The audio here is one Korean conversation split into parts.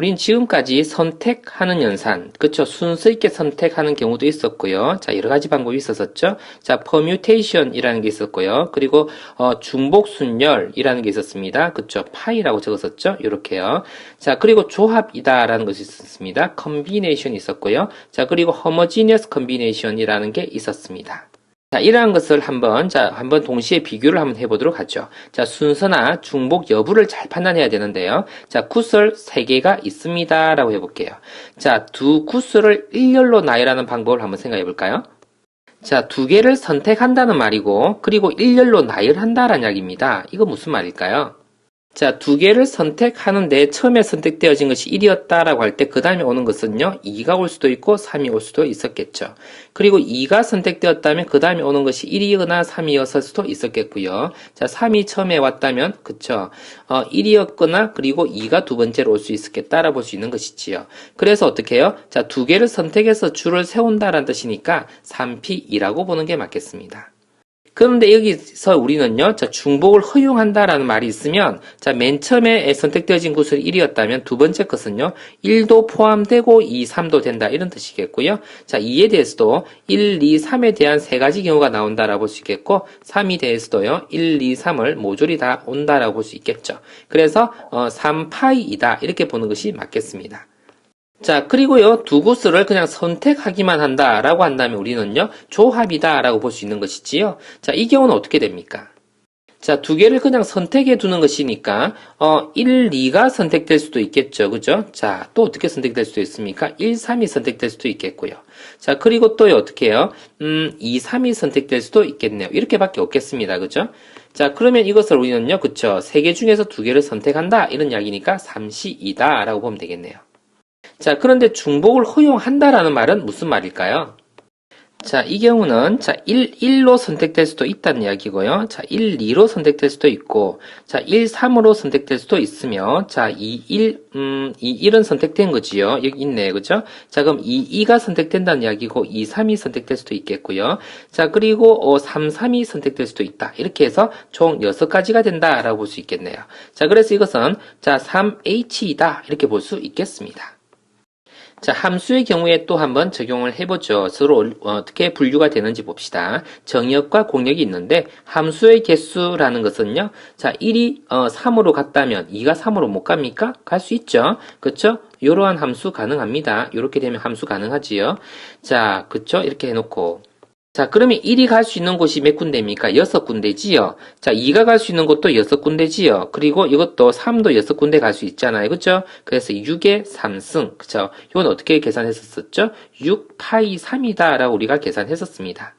우린 지금까지 선택하는 연산, 그쵸? 순서 있게 선택하는 경우도 있었고요. 자, 여러 가지 방법이 있었었죠. 자, permutation이라는 게 있었고요. 그리고 어, 중복 순열이라는 게 있었습니다. 그쵸? 파이라고 적었었죠. 이렇게요. 자, 그리고 조합이다라는 것이 있었습니다. combination 있었고요. 자, 그리고 homogeneous combination이라는 게 있었습니다. 자, 이러한 것을 한번, 자, 한번 동시에 비교를 한번 해보도록 하죠. 자, 순서나 중복 여부를 잘 판단해야 되는데요. 자, 구설 3개가 있습니다. 라고 해볼게요. 자, 두 구설을 일렬로 나열하는 방법을 한번 생각해 볼까요? 자, 두 개를 선택한다는 말이고, 그리고 일렬로 나열한다라는 이야기입니다. 이거 무슨 말일까요? 자, 두 개를 선택하는데 처음에 선택되어진 것이 1이었다라고 할 때 그 다음에 오는 것은요, 2가 올 수도 있고 3이 올 수도 있었겠죠. 그리고 2가 선택되었다면 그 다음에 오는 것이 1이거나 3이었을 수도 있었겠고요. 자, 3이 처음에 왔다면, 그쵸. 어, 1이었거나 그리고 2가 두 번째로 올 수 있었겠다라고 볼수 있는 것이지요. 그래서 어떻게 해요? 자, 두 개를 선택해서 줄을 세운다라는 뜻이니까 3P2라고 보는 게 맞겠습니다. 그런데 여기서 우리는요, 자, 중복을 허용한다라는 말이 있으면, 자, 맨 처음에 선택되어진 곳은 1이었다면, 두 번째 것은요, 1도 포함되고 2, 3도 된다, 이런 뜻이겠고요. 자, 2에 대해서도 1, 2, 3에 대한 세 가지 경우가 나온다라고 볼 수 있겠고, 3에 대해서도요, 1, 2, 3을 모조리 다 온다라고 볼 수 있겠죠. 그래서, 어, 3파이이다, 이렇게 보는 것이 맞겠습니다. 자, 그리고요, 두 구슬을 그냥 선택하기만 한다 라고 한다면 우리는요, 조합이다 라고 볼 수 있는 것이지요. 자, 이 경우는 어떻게 됩니까? 자, 두 개를 그냥 선택해 두는 것이니까, 어, 1, 2가 선택될 수도 있겠죠. 그죠? 자, 또 어떻게 선택될 수도 있습니까? 1, 3이 선택될 수도 있겠고요. 자, 그리고 또 어떻게 해요? 음, 2, 3이 선택될 수도 있겠네요. 이렇게밖에 없겠습니다. 그죠? 자, 그러면 이것을 우리는요, 그쵸? 세 개 중에서 두 개를 선택한다. 이런 이야기니까 3시2다. 라고 보면 되겠네요. 자, 그런데 중복을 허용한다라는 말은 무슨 말일까요? 자, 이 경우는, 자, 1, 1로 선택될 수도 있다는 이야기고요. 자, 1, 2로 선택될 수도 있고, 자, 1, 3으로 선택될 수도 있으며, 자, 2, 1, 음, 2, 1은 선택된 거지요. 여기 있네. 그죠? 자, 그럼 2, 2가 선택된다는 이야기고, 2, 3이 선택될 수도 있겠고요. 자, 그리고, 어, 3, 3이 선택될 수도 있다. 이렇게 해서 총 6가지가 된다라고 볼 수 있겠네요. 자, 그래서 이것은, 자, 3H이다. 이렇게 볼 수 있겠습니다. 자, 함수의 경우에 또 한번 적용을 해보죠. 서로 어떻게 분류가 되는지 봅시다. 정의역과 공역이 있는데 함수의 개수라는 것은요. 자, 1이 어, 3으로 갔다면 2가 3으로 못 갑니까? 갈 수 있죠. 그렇죠? 이러한 함수 가능합니다. 이렇게 되면 함수 가능하지요. 자, 그렇죠? 이렇게 해놓고 자, 그러면 1이 갈 수 있는 곳이 몇 군데입니까? 6군데지요. 자, 2가 갈 수 있는 곳도 6군데지요. 그리고 이것도 3도 6군데 갈 수 있잖아요. 그죠? 그래서 6의 3승. 그죠? 이건 어떻게 계산했었죠? 6 파이 3이다. 라고 우리가 계산했었습니다.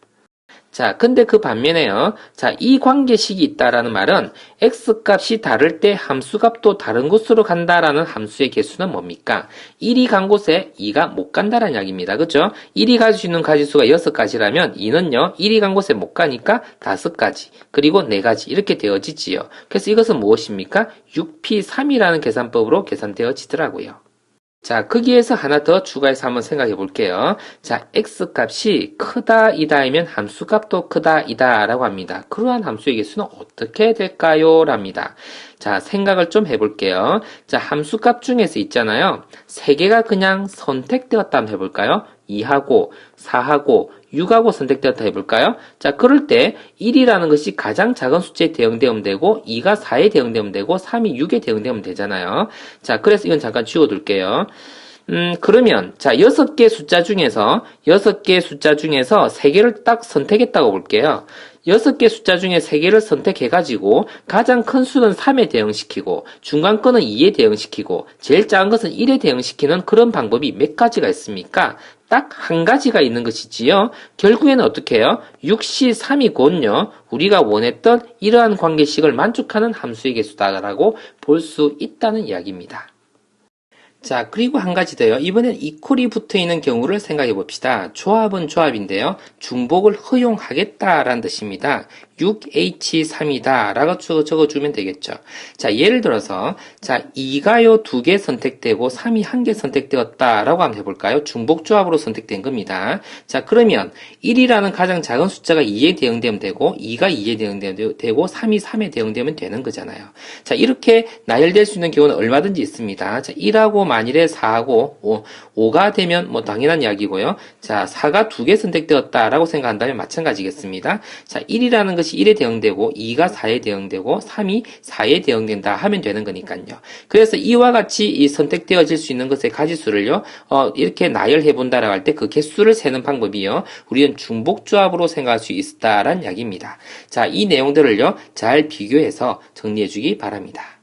자, 근데 그 반면에요. 자, 이 관계식이 있다라는 말은 x 값이 다를 때 함수 값도 다른 곳으로 간다라는 함수의 개수는 뭡니까? 1이 간 곳에 2가 못 간다라는 이야기입니다. 그죠? 1이 갈수 있는 가지수가 6가지라면 2는요, 1이 간 곳에 못 가니까 5가지, 그리고 4가지 이렇게 되어지지요. 그래서 이것은 무엇입니까? 6p3이라는 계산법으로 계산되어지더라고요. 자, 거기에서 하나 더 추가해서 한번 생각해 볼게요. 자, x 값이 크다, 이다이면 함수 값도 크다, 이다 라고 합니다. 그러한 함수의 개수는 어떻게 될까요? 랍니다. 자, 생각을 좀 해 볼게요. 자, 함수 값 중에서 있잖아요. 세 개가 그냥 선택되었다 한번 해 볼까요? 2하고, 4하고, 6하고 선택되었다 해볼까요? 자, 그럴 때 1이라는 것이 가장 작은 숫자에 대응되면 되고 2가 4에 대응되면 되고 3이 6에 대응되면 되잖아요. 자, 그래서 이건 잠깐 지워둘게요. 음, 그러면 자, 6개 숫자 중에서 6개 숫자 중에서 3개를 딱 선택했다고 볼게요. 6개 숫자 중에 3개를 선택해 가지고 가장 큰 수는 3에 대응시키고 중간 거는 2에 대응시키고 제일 작은 것은 1에 대응시키는 그런 방법이 몇 가지가 있습니까? 딱 한 가지가 있는 것이지요. 결국에는 어떻게 해요? 6시 3이 곧요. 우리가 원했던 이러한 관계식을 만족하는 함수의 개수다라고 볼 수 있다는 이야기입니다. 자, 그리고 한 가지 더요. 이번엔 이퀄이 붙어 있는 경우를 생각해 봅시다. 조합은 조합인데요. 중복을 허용하겠다라는 뜻입니다. 6H3이다 라고 적어- 적어주면 되겠죠. 자, 예를 들어서, 자, 2가요 두개 선택되고 3이 한개 선택되었다 라고 한번 해볼까요? 중복조합으로 선택된 겁니다. 자, 그러면 1이라는 가장 작은 숫자가 2에 대응되면 되고, 2가 2에 대응되면 되고, 3이 3에 대응되면 되는 거잖아요. 자, 이렇게 나열될 수 있는 경우는 얼마든지 있습니다. 자, 1하고 만일에 4하고 5, 가 되면 뭐 당연한 이야기고요. 자, 4가 두개 선택되었다 라고 생각한다면 마찬가지겠습니다. 자, 1이라는 것이 1에 대응되고 2가 4에 대응되고 3이 4에 대응된다 하면 되는 거니까요. 그래서 이와 같이 이 선택되어질 수 있는 것의 가지수를요. 어, 이렇게 나열해 본다라고 할 때 그 개수를 세는 방법이요. 우리는 중복 조합으로 생각할 수 있다라는 이야기입니다. 자, 이 내용들을요. 잘 비교해서 정리해 주기 바랍니다.